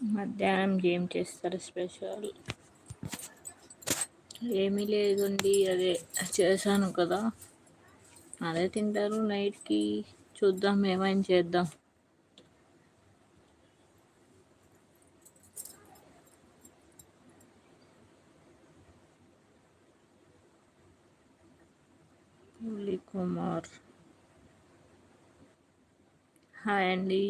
మధ్యాహ్నం ఏం చేస్తారు స్పెషల్? ఏమీ లేదండి అదే చేశాను కదా. అదే తింటారు నైట్కి. చూద్దాం ఏమైనా చేద్దాం. కుమార్ హాయ్ అండి.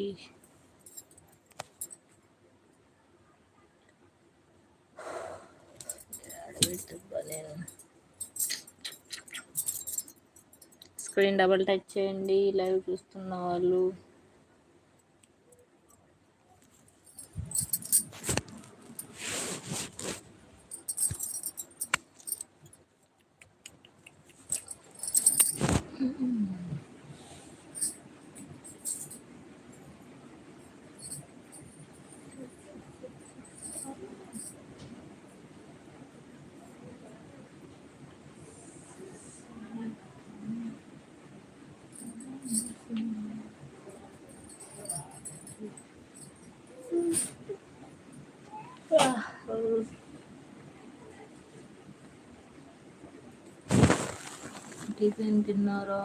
నేను స్క్రీన్ డబుల్ టచ్ చేయండి లైవ్ చూస్తున్న వాళ్ళు. టిఫిన్ తిన్నారా?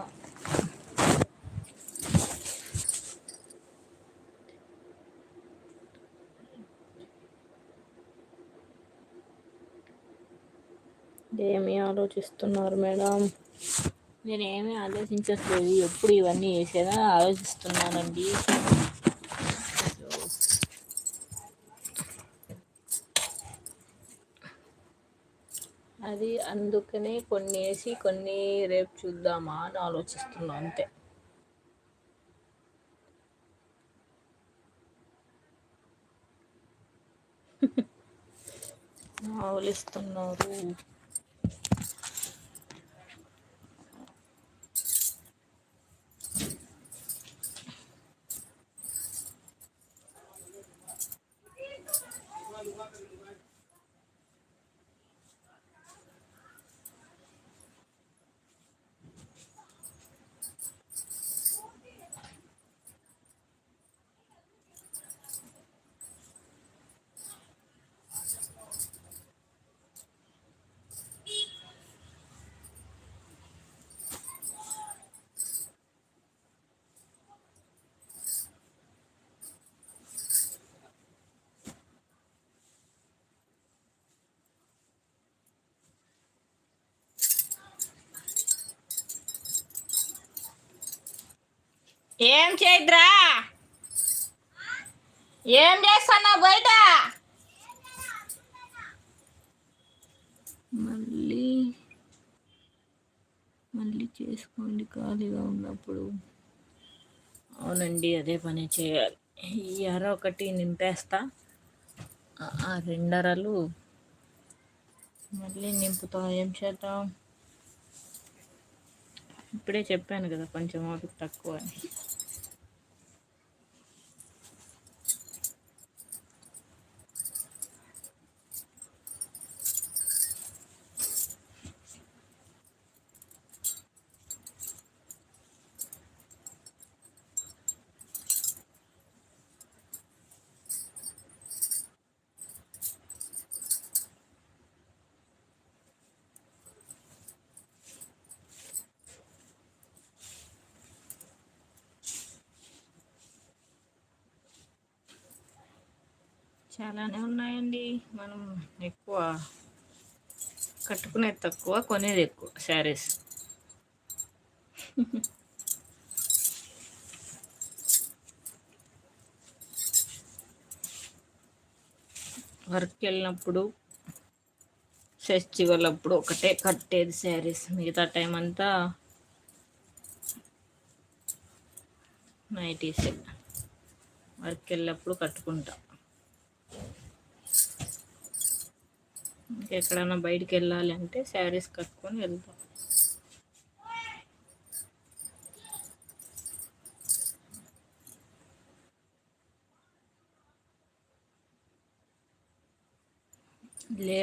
ఏమి ఆలోచిస్తున్నారు మేడం? నేను ఏమీ ఆలోచించట్లేదు. ఎప్పుడు ఇవన్నీ వేసేదా ఆలోచిస్తున్నానండి. అది అందుకనే కొన్ని వేసి కొన్ని రేపు చూద్దామా అని ఆలోచిస్తున్నా అంతే. ఆవలిస్తున్నారు ఏం చేద్రా? ఏం చేస్తున్నా బయట? మళ్ళీ మళ్ళీ చేసుకోండి ఖాళీగా ఉన్నప్పుడు. అవునండి అదే పని చేయాలి. ఈ అర ఒకటి నింపేస్తా. ఆ రెండరలు మళ్ళీ నింపుతా. ఏం చేద్దాం? ఇప్పుడే చెప్పాను కదా కొంచెం ఓపిక తక్కువ అని. చాలానే ఉన్నాయండి. మనం ఎక్కువ కట్టుకునేది తక్కువ కొనేది ఎక్కువ శారీస్. వర్క్ వెళ్ళినప్పుడు ఫెస్టివల్ అప్పుడు ఒకటే కట్టేది శారీస్. మిగతా టైం అంతా నైటీసే. వర్క్ వెళ్ళినప్పుడు కట్టుకుంటా. ఎక్కడైనా బయటికి వెళ్ళాలి అంటే శారీస్ కట్టుకొని వెళ్తాం లే